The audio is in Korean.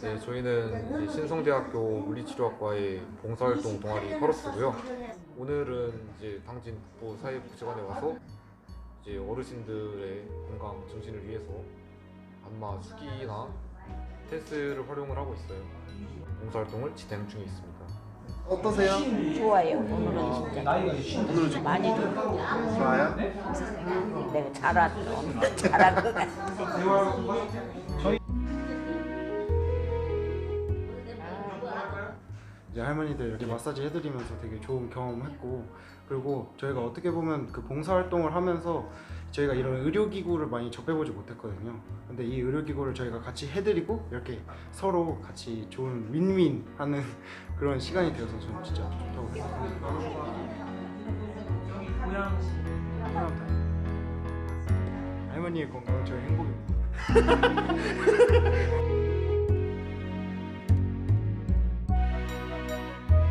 네, 저희는 이제 신성대학교 물리치료학과의 봉사활동 동아리 커러스고요. 오늘은 이제 당진 북부 사회복지관에 와서 이제 어르신들의 건강 증진을 위해서 안마 수기나 테스를 활용을 하고 있어요. 봉사활동을 진행 중에 있습니다. 어떠세요? 좋아요. 오늘은 진짜 오늘은 좀 많이 좀 좋아요? 내가 잘했어. 잘한 것 같아. 이제 할머니들 이렇게 마사지 해드리면서 되게 좋은 경험했고 그리고 저희가 어떻게 보면 그 봉사활동을 하면서 저희가 이런 의료기구를 많이 접해보지 못했거든요. 근데 이 의료기구를 저희가 같이 해드리고 이렇게 서로 같이 좋은 윈윈 하는 그런 시간이 되어서 저는 진짜 좋다고 생각합니다. 할머니의 건강은 저희 행복입니다